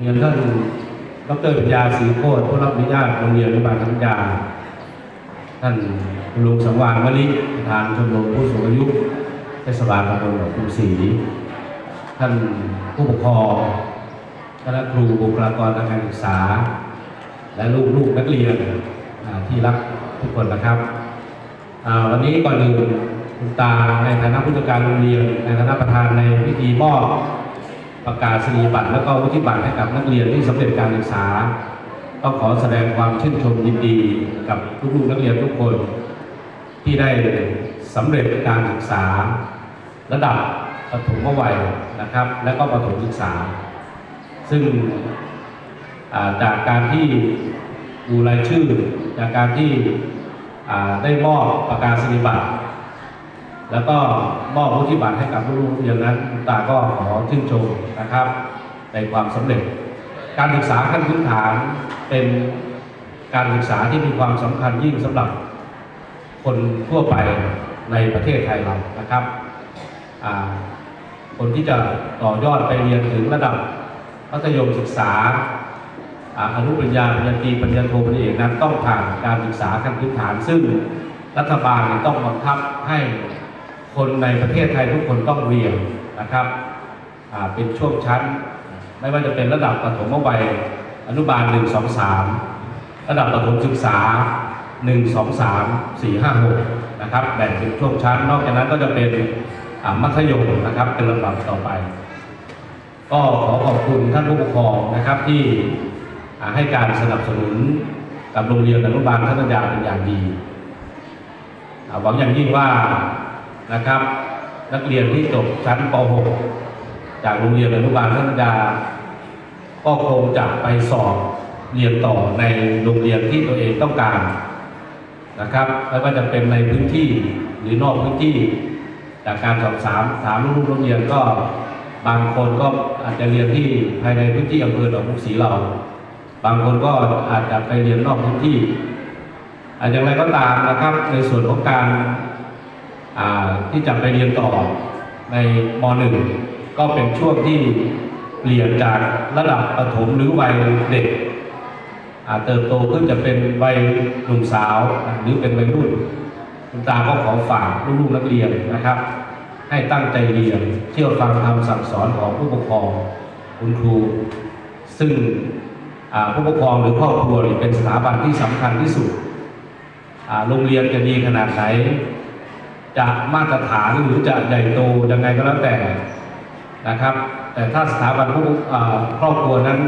เรียนท่านดรปัญญาศรีโคตรผู้รับอนุญาตโรงเรียนอนุบาลทัญญาท่านลุงสังวานมะลิประธานชมรมผู้สูงอายุเทศบาลตำบลหนองกรุงศรีท่านผู้ปกครองคณะครูบุคลากรทางการศึกษา และลูกๆนักเรียนที่รักทุกคนนะครับวันนี้ก่อนอื่นคุณตาในฐานะผู้จัดการโรงเรียนในฐานะประธานในพิธีมอบ ประกาศนียบัตรและก็วุฒิบัตรให้กับนักเรียนที่สำเร็จการศึกษาต้องขอแสดงความชื่นชมยินดีกับลูกๆนักเรียนทุกคน ที่ได้สำเร็จการศึกษา ระดับประถมวัยนะครับ และก็ประถมศึกษา ซึ่งจากการที่ดูรายชื่อ จากการที่ได้มอบประกาศนียบัตรแล้วก็มอบวุฒิบัตรให้กับลูกๆอย่างนั้น ตาก็ขอชื่นชมนะครับ ในความสำเร็จ การศึกษาขั้นพื้นฐานเป็นการศึกษาที่มีความสำคัญยิ่งสำหรับคนทั่วไปในประเทศไทยเรานะครับ คนที่จะต่อยอดไปเรียนถึงระดับมัธยมศึกษาอนุปริญญาปริญญาตรีปริญญาโทปริญญาเอกนั้นต้องผ่านการศึกษาขั้นพื้นฐาน ซึ่งรัฐบาลต้องบังคับให้คนในประเทศไทยทุกคนต้องเรียน นะครับเป็นช่วงชั้น ไม่ว่าจะเป็นระดับประถมวัยอนุบาล 1 2 3 ระดับประถมศึกษา 1 2 3 4 5 6นะครับแบ่งเป็นช่วงชั้น นอกจากนั้นก็จะเป็นมัธยมนะครับเป็นลำดับต่อไป ก็ขอขอบคุณท่านผู้ปกครองนะครับที่ให้การสนับสนุนกับโรงเรียนอนุบาลทัศนยาเป็นอย่างดีหวังอย่างยิ่งว่านะครับ นักเรียนที่จบชั้นป .6 จากโรงเรียนอนุบาลทัศนยาก็คงจะไปสอบเรียนต่อในโรงเรียนที่ตัวเองต้องการนะครับไม่ว่าจะเป็นในพื้นที่หรือนอกพื้นที่ จากการสอบถามถามลูกโรงเรียนก็บางคนก็อาจจะเรียนที่ภายในพื้นที่อำเภอหนองบุกศรีเรา บางคนก็อาจจะไปเรียนนอกพื้นที่อย่างไรก็ตามนะครับในส่วนของการ ที่จะไปเรียนต่อในม .1 ก็เป็นช่วงที่เปลี่ยนจากระดับประถมหรือวัยเด็กเติบโตขึ้นจะเป็นวัยหนุ่มสาวหรือเป็นวัยรุ่นคุณตาก็ขอฝากลูกๆนักเรียนนะครับ ให้ตั้งใจเรียนเชื่อฟังคำสั่งสอนของผู้ปกครองคุณครู ซึ่งผู้ปกครองหรือครอบครัวเป็นสถาบันที่สำคัญที่สุดโรงเรียนจะดีขนาดไหน จะมาตรฐานหรือจะใหญ่โตยังไงก็แล้วแต่นะครับ แต่ถ้าสถาบันผู้ครอบครัวนั้น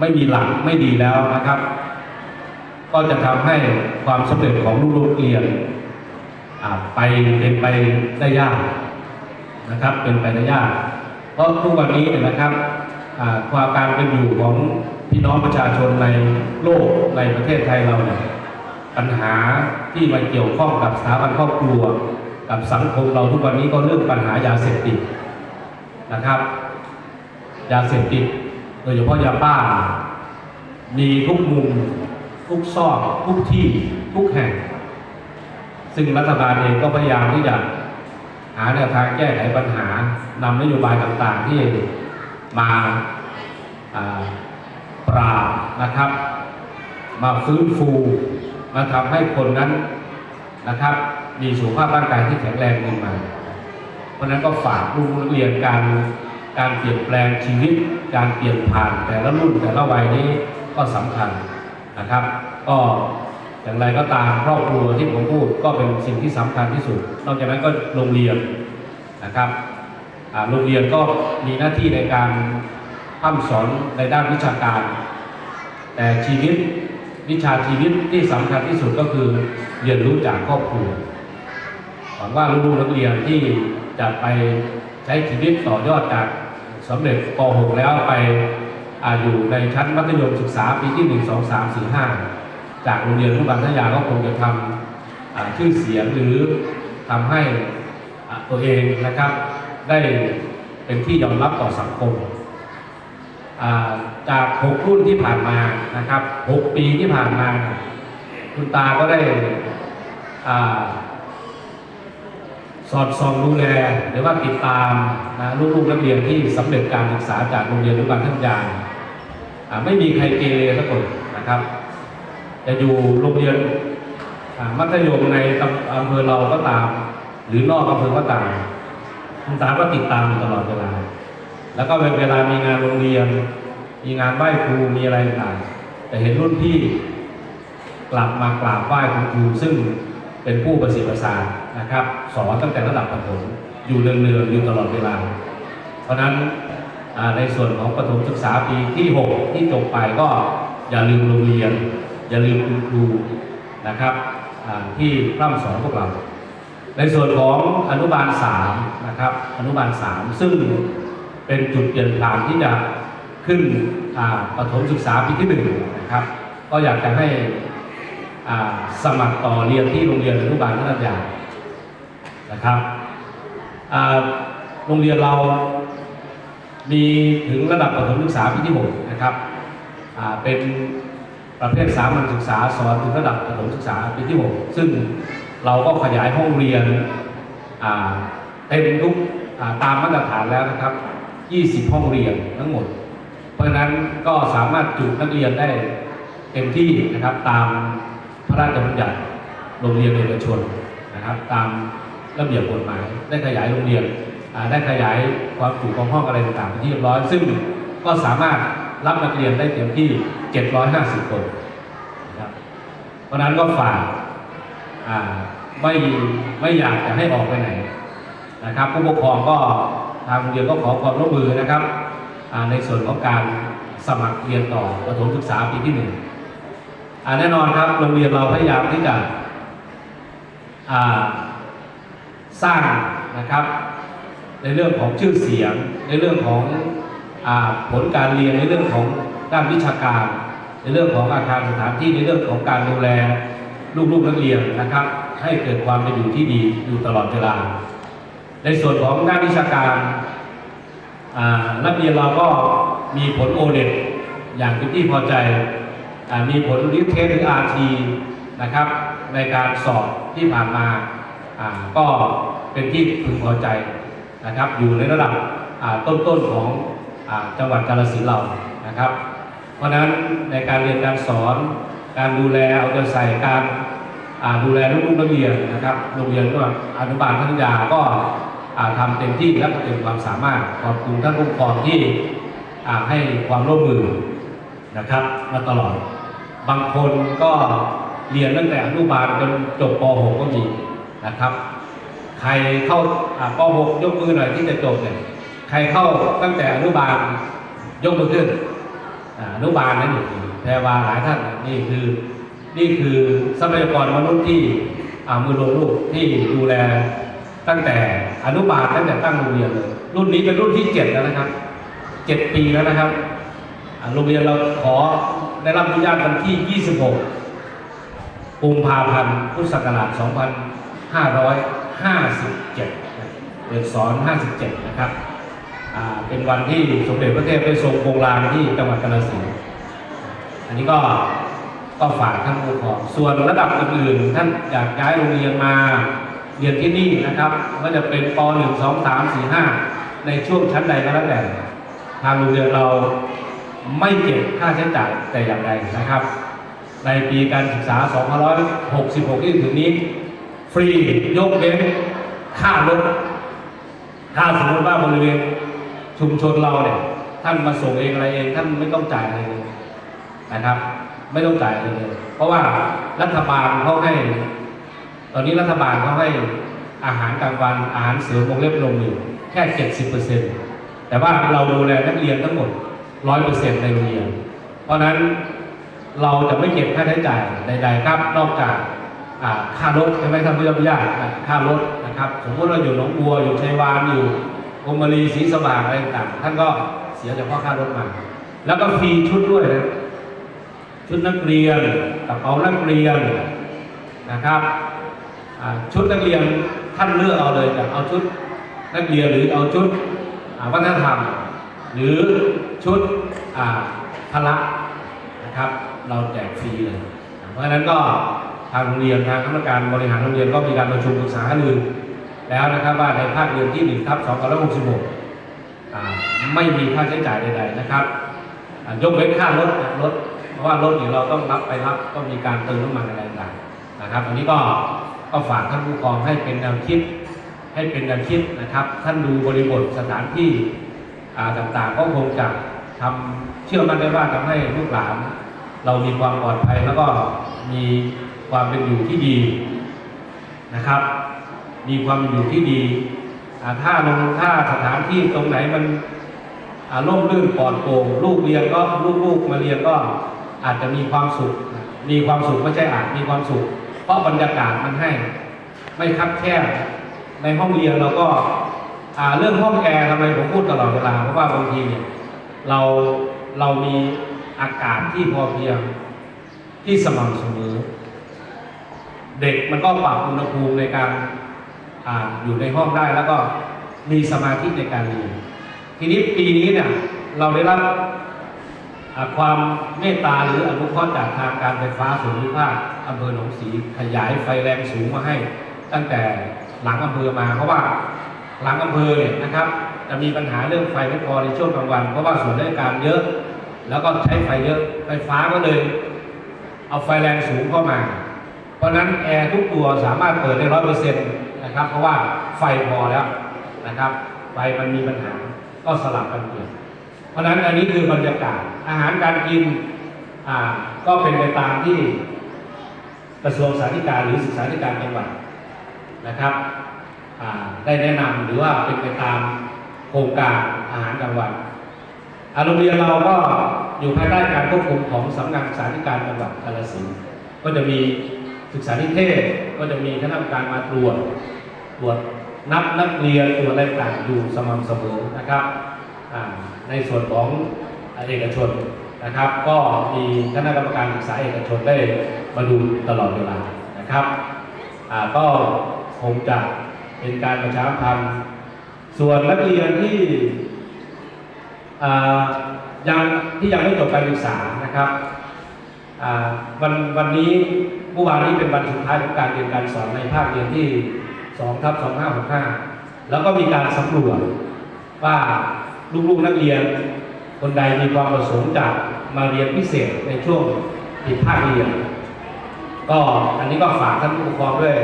ไม่มีหลักไม่ดีแล้วนะครับ ก็จะทำให้ความสำเร็จของลูกๆนักเรียนไปเป็นไปได้ยากนะครับ เป็นไปได้ยาก เพราะทุกวันนี้นะครับความการเป็นอยู่ของพี่น้องประชาชนในโลกในประเทศไทยเราเนี่ย ปัญหาที่มาเกี่ยวข้องกับสถาบันครอบครัว กับสังคมเราทุกวันนี้ก็เรื่องปัญหายาเสพติดนะครับ ยาเสพติดโดยเฉพาะยาบ้า มีทุกมุม ทุกซอก ทุกที่ทุกแห่ง ซึ่งรัฐบาลเองก็พยายามที่จะหาแนวทางแก้ไขปัญหานำนโยบายต่างๆที่มาอ่าปราบนะครับ มาฟื้นฟู มาทำให้คนนั้นนะครับ มีสุขภาพร่างกายที่แข็งแรงขึ้นมา เพราะนั้นก็ฝากลูกนักเรียนการการเปลี่ยนแปลงชีวิต การเปลี่ยนผ่านแต่ละรุ่นแต่ละวัยนี้ก็สำคัญนะครับ ก็อย่างไรก็ตามครอบครัวที่ผมพูดก็เป็นสิ่งที่สำคัญที่สุด นอกจากนั้นก็โรงเรียนนะครับโรงเรียนก็มีหน้าที่ในการพร่ำสอนในด้านวิชาการ แต่ชีวิต วิชาชีวิตที่สำคัญที่สุดก็คือเรียนรู้จากครอบครัวหวังว่าลูกนักเรียนที่จะไปใช้ชีวิตต่อยอดจากสำเร็จป .6 แล้วไปออยู่ในชั้นมัธยมศึกษาปีที่ 1 2 3 4 5 จากโรงเรียนอนุบาลทัญญาก็คงจะทำชื่อเสียงหรือทำให้ตัวเองนะครับ ได้เป็นที่ยอมรับต่อสังคม จาก 6 รุ่นที่ผ่านมานะครับ 6 ปีที่ผ่านมา คุณตาก็ได้สอดส่องดูแลหรือว่าติดตามนะลูกๆนักเรียนที่สำเร็จการศึกษาจากโรงเรียนอนุบาลท่านยางไม่มีใครเกเรสักคนนะครับ จะอยู่โรงเรียนมัธยมในอำอำเภอเราก็ตาม หรือนอกอำเภอก็ตามคุณตาก็ติดตามอยู่ตลอดเวลา แล้วก็เวลามีงานโรงเรียน มีงานไหว้ครูมีอะไรต่างแต่เห็นรุ่นพี่กลับมากราบไหว้คุณครูซึ่งเป็นผู้ประสิทธิ์ประสาทนะครับ สอนตั้งแต่ระดับประถมอยู่เนืองๆอยู่ตลอดเวลา เพราะนั้นในส่วนของประถมศึกษาปีที่ 6 ที่จบไปก็อย่าลืมโรงเรียน อย่าลืมคุณครูนะครับที่ร่ำสอนพวกเรา ในส่วนของอนุบาล3นะครับอนุบาล 3 ซึ่ง เป็นจุดเปลี่ยนผ่านที่จะขึ้นประถมศึกษาปีที่1นะครับ ก็อยากจะให้สมัครต่อเรียนที่โรงเรียนอนุบาลพัทยานะครับโรงเรียนเรามีถึงระดับประถมศึกษาปีที่6นะครับเป็นประเภทสามัญศึกษาสอนถึงระดับประถมศึกษาปีที่ 6 ซึ่งเราก็ขยายห้องเรียนเต็มทุกตามมาตรฐานแล้วนะครับ 20 ห้องเรียนทั้งหมด เพราะนั้นก็สามารถจุนักเรียนได้เต็มที่นะครับตามพระราชบัญญัติโรงเรียนเอกชนนะครับตามระเบียบกฎหมาย ได้ขยายโรงเรียนได้ขยายความจุของห้องอะไรต่างๆเป็นที่เรียบร้อย ซึ่งก็สามารถรับนักเรียนได้เต็มที่ 750 คนนะครับเพราะนั้นก็ฝากไม่ไม่อยากจะให้ออกไปไหนนะครับผู้ปกครองก็ ทางโรงเรียนก็ขอความร่วมมือนะครับในส่วนของการสมัครเรียนต่อประถมศึกษาปีที่หนึ่งแน่นอนครับโรงเรียนเราพยายามที่จะสร้างนะครับในเรื่องของชื่อเสียง ในเรื่องของอผลการเรียนในเรื่องของด้านวิชาการ ในเรื่องของอาคารสถานที่ในเรื่องของการดูแลลูกๆนักเรียนนะครับ ให้เกิดความเป็นอยู่ที่ดีอยู่ตลอดเวลา ในส่วนของด้านวิชาการนักเรียนเราก็มีผลโอเดอย่างเป็นที่พอใจอมีผลริเทสหรืออาทีนะครับในการสอบที่ผ่านมาก็เป็นที่พึงพอใจนะครับ อยู่ในระดับต้นๆของอจังหวัดกาฬสินธุ์เรานะครับ เพราะฉะนั้นในการเรียนการสอน การดูแลเอาใจใส่การดูแลลูกนักเรียนนะครับโรงเรียนก็อนุบาลพัทยาก็ อ่าทำเต็มที่และเต็มความสามารถขอบคุณท่านผู้ปกครองที่ให้ความร่วมมือนะครับมาตลอด บางคนก็เรียนตั้งแต่อนุบาลจนจบป .6 ก็มีนะครับ ใครเข้าป .6 ยกมือหน่อยที่จะจบเนี่ยใครเข้าตั้งแต่อนุบาลยกมือขึ้นอนุบาลนั่นเองแพรวาหลายท่านนี่คือนี่คือทรัพยากรมนุษย์ที่มือลงลูกที่ดูแลตั้งแต่ อนุบาลตั้งแต่ตั้งโรงเรียนเลย รุ่นนี้เป็นรุ่นที่เจ็ดแล้วนะครับเจ็ดปีแล้วนะครับโรงเรียนเราขอได้รับอนุญาตวันที่ 26กุมภาพันธ์พุทธศักราช 2557 เปิดสอน 57 นะครับ เป็นวันที่สมเด็จพระเทพไปทรงโปรงลางที่จังหวัดกาฬสินธุ์อันนี้ก็ก็ฝากท่านผู้ปกครอง ส่วนระดับอื่นๆท่านอยากย้ายโรงเรียนมา เรียนที่นี่นะครับ ก็จะเป็นป .1 2 3 4 5 ในช่วงชั้นใดก็แล้วแต่ทางโรงเรียนเราไม่เก็บค่าใช้จ่ายแต่อย่างใดนะครับ ในปีการศึกษา 2566 ที่ถึงนี้ ฟรียกเว้นค่ารถถ้าสมมติว่าบริเวณชุมชนเราเนี่ยท่านมาส่งเองอะไรเองท่านไม่ต้องจ่ายอะไรเลยนะครับ ไม่ต้องจ่ายอะไรเลย เพราะว่ารัฐบาลเขาให้ ตอนนี้รัฐบาลเขาให้อาหารกลางวันอาหารเสริมวงเล็บลงอยู่แค่เจ็ดสิบเปอร์เซ็นต์แต่ว่าเราดูแลนักเรียนทั้งหมดร้อยเปอร์เซ็นต์ในโรงเรียน เพราะนั้นเราจะไม่เก็บค่าใช้จ่ายใดๆครับ นอกจากค่ารถใช่ไหมท่านผู้ชมญาติค่ารถนะครับสมมติเราอยู่หนองบัวอยู่ชัยวานอยู่กรมรีศรีสว่างอะไรต่างท่านก็เสียเฉพาะค่ารถมา แล้วก็ฟรีชุดด้วยนะชุดนักเรียนกระเป๋านักเรียนนะครับ ชุดนักเรียนท่านเลือกเอาเลยจะเอาชุดนักเรียนหรือเอาชุดวัฒนธรรม หรือชุดพละนะครับ เราแจกฟรีเลย เพราะฉะนั้นก็ทางโรงเรียนทางคณะกรรมการบริหารโรงเรียนก็มีการประชุมปรึกษาหารือแล้วนะครับว่าในภาคเรียนที่1ทับ266อ่าไม่มีค่าใช้จ่ายใดๆนะครับยกเว้นค่ารถรถเพราะว่ารถเนี่ยเราต้องรับไปรับก็มีการเติมน้ำมันอะไรต่างๆนะครับ อันนี้ก็ ก็ฝากท่านผู้ปกครองให้เป็นแนวคิดให้เป็นแนวคิดนะครับ ท่านดูบริบทสถานที่ต่างๆ ก็คงจะทำเชื่อมั่นได้ว่าทำให้ลูกหลาน เรามีความปลอดภัยแล้วก็มีความเป็นอยู่ที่ดีนะครับ มีความเป็นอยู่ที่ดีถ้าลงถ้าสถานที่ตรงไหนมันร่มรื่นปลอดโปร่งลูกเรียนก็ลูกๆมาเรียนก็อาจจะมีความสุข มีความสุขไม่ใช่อาจมีความสุข เพราะบรรยากาศมันให้ ไม่คับแคบในห้องเรียนเราก็าเรื่องห้องแอร์ทำไมผมพูดตลอดเวลาเพราะว่าบางทีเนี่ยเราเรามีอากาศที่พอเพียงที่สม่ำเสมอ เด็กมันก็ปรับอุณหภูมิในการอาอยู่ในห้องได้แล้วก็มีสมาธิในการเรียนทีนี้ปีนี้เนี่ยเราได้รับ ความเมตตาหรืออนุเคราะห์จากทางการไฟฟ้าส่วนภูมิภาคอำเภอหนองสีขยายไฟแรงสูงมาให้ ตั้งแต่หลังอำเภอมา เพราะว่าหลังอำเภอเนี่ยนะครับ จะมีปัญหาเรื่องไฟไม่พอในช่วงกลางวัน เพราะว่าส่วนราชการเยอะ แล้วก็ใช้ไฟเยอะไฟฟ้าก็เลย เอาไฟแรงสูงเข้ามา เพราะฉะนั้นแอร์ทุกตัวสามารถเปิดได้ร้อยเปอร์เซ็นต์นะครับเพราะว่าไฟพอแล้วนะครับไฟมันมีปัญหาก็สลับกันเปลี่ยนเพราะฉะนั้นอันนี้คือบรรยากาศ อาหารการกินก็เป็นไปตามที่กระทรวงสาธารณสุขหรือศึกษาธิการจังหวัดนะครับได้แนะนำหรือว่าเป็นไปตามโครงการอาหารกลางวันอโรงเรียนเราก็อยู่ภายใต้การควบคุมของสำนักงานศึกษาธิการจังหวัดกาฬสินธุ์ก็จะมีศึกษาธิเทศก็จะมีคณะกรรมการมาตรวจตรวจนับนักเรียนตรวจอะไรต่างอยู่สม่ำเสมอนะครับในส่วนของ เอกชนนะครับ ก็มีคณะกรรมการศึกษาเอกชนได้มาดูตลอดเวลานะครับก็คงจะเป็นการประชามพันธ์ส่วนนักเรียนที่ยังที่ยังไม่จบการศึกษานะครับวันวันนี้เมื่อวานนี้เป็นวันสุดท้ายของการเรียนการสอนในภาคเรียนที่2ทับ2565 แล้วก็มีการสำรวจว่าลูกๆนักเรียน คนใดมีความประสงค์จะมาเรียนพิเศษในช่วงปิดภาคเรียนก็อันนี้ก็ฝากท่านผู้ปกครองด้วย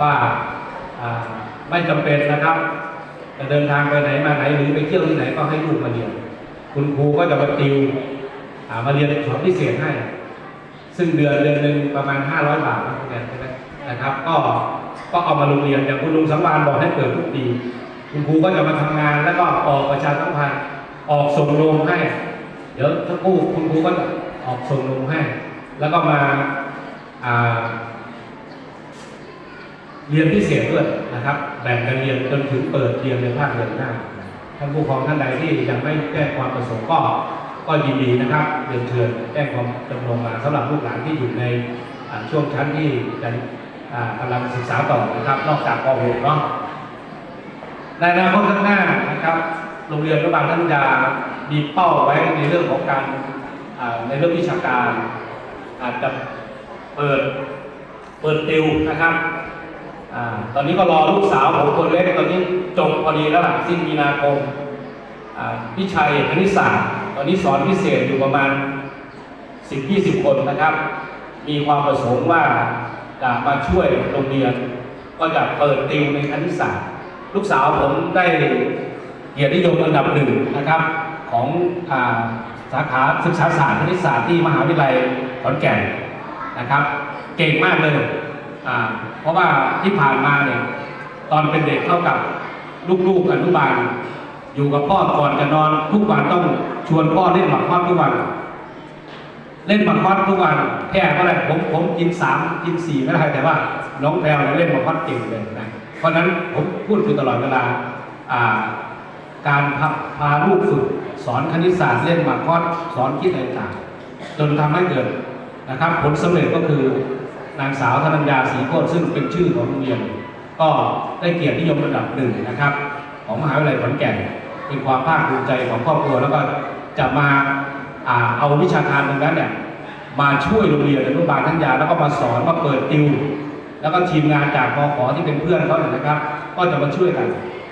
ว่าไม่จำเป็นนะครับจะเดินทางไปไหนมาไหนหรือไปเที่ยวที่ไหนก็ให้ลูกมาเรียน คุณครูก็จะมาติวมาเรียนสอนพิเศษให้ ซึ่งเดือนเดือนหนึ่งประมาณ 500 บาทนะคุณแอนใช่ไหมนะครับ ก็ก็เอามาโรงเรียนอย่างคุณลุงสังวานบอกให้เปิดทุกปี คุณครูก็จะมาทำงานแล้วก็ออกประชาสัมพันธ์ ออกส่งโรงให้ เดี๋ยวทั้งคู่คุณครูก็จะออกส่งโรงให้ แล้วก็มาเรียนพิเศษด้วยนะครับ แบ่งกันเรียนจนถึงเปิดเรียนในภาคเรียนหน้าท่านผู้ปกครองท่านใดที่ยังไม่แจ้งความประสงค์ก็ก็ยินดีนะครับเรียนเชิญแจ้งความจำนงมาสำหรับลูกหลานที่อยู่ในช่วงชั้นที่จะกำลังศึกษาต่อนะครับ นอกจากป .6 เนาะในอนาคตข้างหน้านะครับ โรงเรียนอนุบาลท่านยามีเป้าไว้ในเรื่องของการในเรื่องวิชาการ อาจจะเปิดเปิดติวนะครับอตอนนี้ก็รอลูกสาวผมคนเล็กตอนนี้จบพอดีแล้วล่ะสิ้นมีนาคมพี่ชัยคณิตศาสตร์ตอนนี้สอนพิเศษอยู่ประมาณ 10-20 คนนะครับ มีความประสงค์ว่าจะมาช่วยโรงเรียน ก็จะเปิดติวในคณิตศาสตร์ ลูกสาวผมได้ เกียรตินิยมอันดับหนึ่งนะครับ ของอสาขาศึกษาศาสตร์คณิตศาสตร์ที่มหาวิทยาลัยขอนแก่นนะครับ เก่งมากเลยเพราะว่าที่ผ่านมาเนี่ยตอนเป็นเด็กเท่ากับลูกๆอนุบาลอยู่กับพ่อก่อนจะนอนทุกวันต้องชวนพ่อเล่นหมากคอดทุกวัน เล่นหมากคอดทุกวันแพ้เมื่อไหร่ผมผมกินสามกินสี่ไม่ได้แต่ว่าน้องแพรวเนี่ยเล่นหมากคอดเก่งเลยนะเพราะนั้นผมพูดอยู่ตลอดเวลาอ่า การพาพาลูกฝึกสอนคณิตศาสตร์เล่นมากคอดสอนคิดอะไรต่างๆจนทำให้เกิดนะครับ ผลสำเร็จก็คือนางสาวธนัญญาศรีโคตรซึ่งเป็นชื่อของโรงเรียน ก็ได้เกียรตินิยมระดับหนึ่งนะครับ ของมหาวิทยาลัยขอนแก่นเป็นความภาคภูมิใจของครอบครัวแล้วก็จะมาอ่าเอาวิชาการตรงนั้นเนี่ยมาช่วยโรงเรียนอนุบาลทัญญาแล้วก็มาสอนมาเปิดติว แล้วก็ทีมงานจากมขที่เป็นเพื่อนเขาเนี่ยนะครับ ก็จะมาช่วยกัน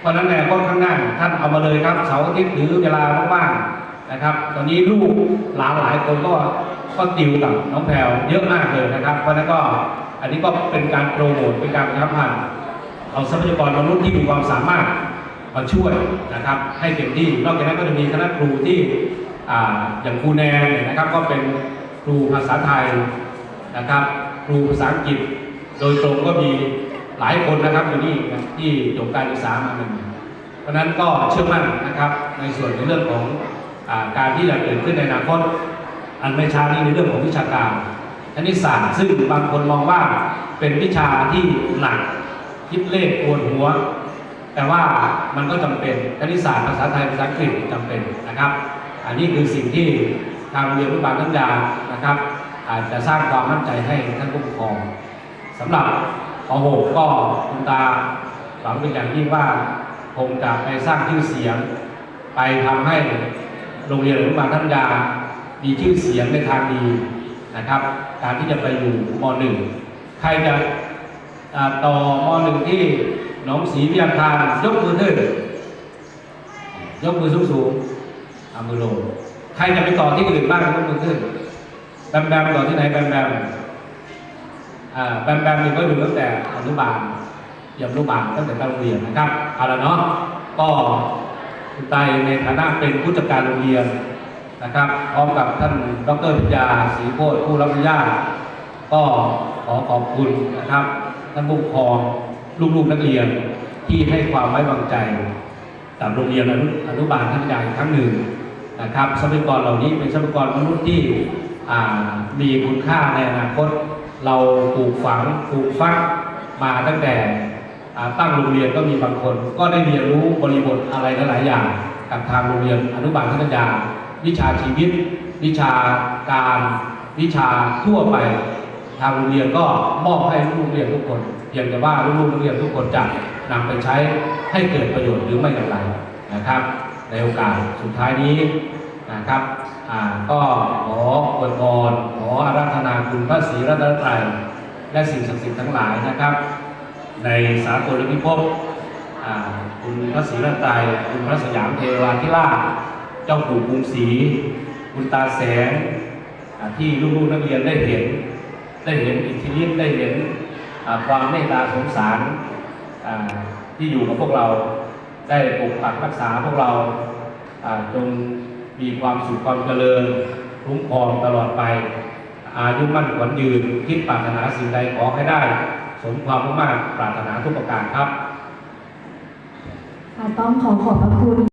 เพราะนั้นในข้อข้างหน้าท่านเอามาเลยครับเสาร์อาทิตย์หรือเวลาว่างๆนะครับ ตอนนี้ลูกหลานหลายคนก็ก็ติวกับน้องแพรวเยอะมากเลยนะครับ เพราะนั้นก็อันนี้ก็เป็นการโปรโมทเป็นการประชาสัมพันเอาทรัพยากรมนุษย์ที่มีความสามารถมาช่วยนะครับ ให้เต็มที่นอกจากนั้นก็จะมีคณะครูที่อ่าอย่างครูแนนเนี่ยนะครับก็เป็นครูภาษาไทยนะครับ ครูภาษาอังกฤษ โดยตรงก็มี หลายคนนะครับอยู่นี่นะที่จบการศึกษามาเป็นเพราะฉะนั้นก็เชื่อมั่นนะครับ ในส่วนในเรื่องของอการที่จะเกิดขึ้นในอนาคตอันไม่ช้านี้ในเรื่องของวิชาการคณิตศาสตร์ซึ่งบางคนมองว่าเป็นวิชาที่หนักคิดเลขปวดหัว แต่ว่ามันก็จำเป็นคณิตศาสตร์ภาษาไทยภาษาอังกฤษจำเป็นนะครับ อันนี้คือสิ่งที่ทางโรงเรียนอนุบาลทัญญานะครับอาจจะสร้างความมั่นใจให้ท่านผู้ปกครองสำหรับ ป .6 ก็คุณตาหวังเป็นอย่างยิ่งว่าคงจะไปสร้างชื่อเสียง ไปทำให้โรงเรียนอนุบาลทัญญามีชื่อเสียงในทางดีนะครับ การที่จะไปอยู่ม .1 ใครจะต่อม .1 ที่หนองศรีวิยาคารยกมือขึ้นยกมือสูงสูงๆเอามือลงใครจะไปต่อที่อื่นบ้างยกมือขึ้นแบมแบมต่อที่ไหนแบมแบม แบมแบมนี่ก็อยู่ตั้งแต่อนุบาลยมอนุบาลตั้งแต่โรงเรียนนะครับเอาละเนาะก็คุณตในฐานะเป็นผู้จัดการโรงเรียนนะครับพร้อมกับท่านดรพิญญาศรีโคตรผู้รับอนุญาตก็ขอขอบคุณนะครับท่านผู้ปกครองลูกๆนักเรียนที่ให้ความไว้วางใจกับโรงเรียนอนุบาลท่านใหญ่ครั้งหนึ่งนะครับทรัพยากรเหล่านี้เป็นทรัพยากรมนุษย์ที่มีคุณค่าในอนาคต เราปลูกฝังปลูกฟักมาตั้งแต่ตั้งโรงเรียนก็มีบางคน ก็ได้เรียนรู้บริบทอะไรหลายๆอย่างกับทางโรงเรียนอนุบาลทัญญาวิชาชีวิต วิชาการ วิชาทั่วไป ทางโรงเรียนก็มอบให้ลูกเรียนทุกคนเพียงแต่ว่าลูกเรียนทุกคนจะนำไปใช้ให้เกิดประโยชน์หรือไม่อย่างไรนะครับ ในโอกาสสุดท้ายนี้นะครับ อ่าก็ขออวยพรขออาราธนาคุณพระศรีรัตนตรัยและสิ่งศักดิ์สิทธิ์ทั้งหลายนะครับ ในสากลพิภพอ่าคุณพระศรีรัตนตรัยคุณพระสยามเทวาธิราชเจ้าปู่กรุงศรีคุณตาแสงอ่าที่ลูกๆนักเรียนได้เห็น ได้เห็นอิทธิฤทธิ์ได้เห็นอ่าความเมตตาสงสารอ่าที่อยู่กับพวกเราได้ปกปักรักษาพวกเราอ่าจง มีความสุขความเจริญคุ้มครองตลอดไป อายุมั่นขวัญยืนคิดปรารถนาสิ่งใดขอให้ได้ สมความมุ่งมั่นปรารถนาทุกประการครับค่ะต้องขอขอบพระคุณ